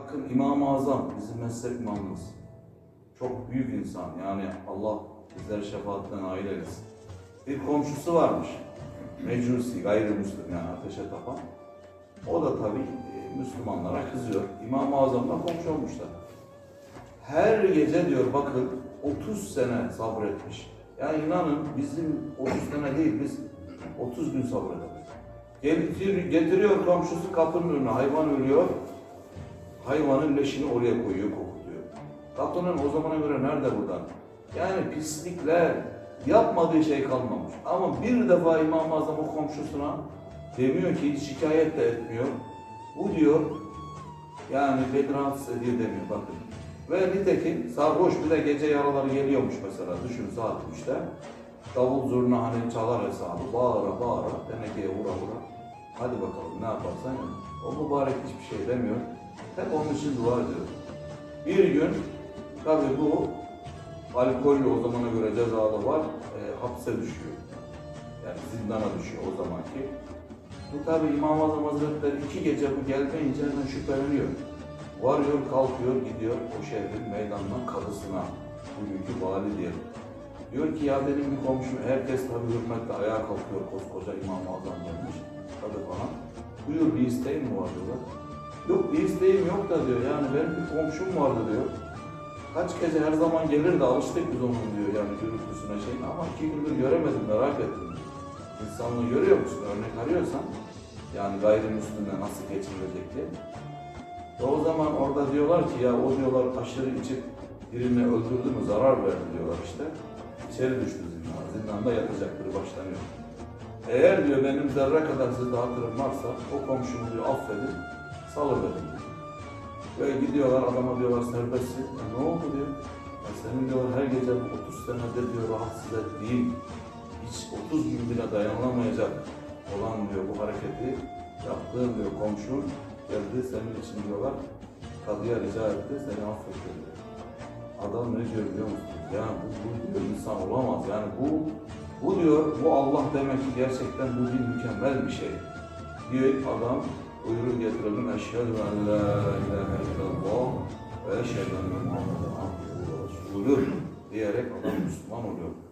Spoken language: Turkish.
Bakın İmam-ı Azam bizim mezhep imamımız. Çok büyük insan yani Allah bizleri şefaatten nail eylesin. Bir komşusu varmış. Mecusi, gayrimüslim yani ateşe tapan. O da tabii e, Müslümanlara kızıyor. İmam-ı Azam'la komşu olmuşlar. Her gece diyor bakın 30 sene sabretmiş. Yani inanın bizim 30 sene değil biz 30 gün sabrederiz. Getir, getiriyor komşusu kapının önüne hayvan ölüyor. Hayvanın leşini oraya koyuyor, kokutuyor. Kapının o zamana göre nerede buradan? Yani pislikler, yapmadığı şey kalmamış. Ama bir defa İmam-ı Azam o komşusuna demiyor ki hiç şikayet de etmiyor. Bu diyor yani beni rahatsız ediyor demiyor bakın. Ve nitekim sarhoş bir de gece yaraları geliyormuş mesela düşün saat 3'te. Davul zurna hani çalar hesabı bağıra bağıra tenekeye vura vura. Hadi bakalım ne yaparsan yap. O mübarek hiçbir şey demiyor. Hep onun için dua ediyor. Bir gün tabi bu alkollü o zamana göre cezalı var e, hapse düşüyor. Yani zindana düşüyor o zamanki. Bu tabi İmam-ı Azam Hazretleri iki gece bu gelmeyince hemen şüpheleniyor. Varıyor, kalkıyor, gidiyor o şehrin meydanına kadısına, bugünkü vali diyelim. Diyor ki ya benim bir komşum, herkes tabi hürmetle ayağa kalkıyor, koskoca İmam-ı Azam gelmiş, kadı falan. Buyur bir isteğin mi var diyorlar. Yok bir isteğim yok da diyor, yani benim bir komşum vardı diyor. Kaç gece her zaman gelir de alıştık biz onun diyor yani gürültüsüne şeyin ama iki gündür göremedim, merak ettim. İnsanlığı görüyor musun, örnek arıyorsan, yani gayrimüslimle nasıl geçirilecek diye. Ve o zaman orada diyorlar ki ya o diyorlar aşırı içip birini öldürdü mü zarar verdi diyorlar işte. İçeri düştü zindana. Zindanda yatacaktır başlanıyor. Eğer diyor benim zerre kadar sizde hatırım varsa o komşumu diyor affedin, salıverin diyor. Ve gidiyorlar adama diyorlar serbestsin. E, ne oldu diyor. Ya senin diyorlar her gece bu 30 senedir diyor rahatsız ettiğin hiç 30 gün bile dayanılamayacak olan diyor bu hareketi yaptığın diyor komşun geldi senin için diyorlar kadıya rica etti seni affetti diyor. Adam ne diyor biliyor musunuz? Yani bu, bu diyor insan olamaz yani bu bu diyor bu Allah demek ki gerçekten bu din mükemmel bir şey. Diyor adam buyurun getirelim eşhedü en la ilahe illallah ve eşhedü enne Muhammeden abduhu ve diyerek adam Müslüman oluyor.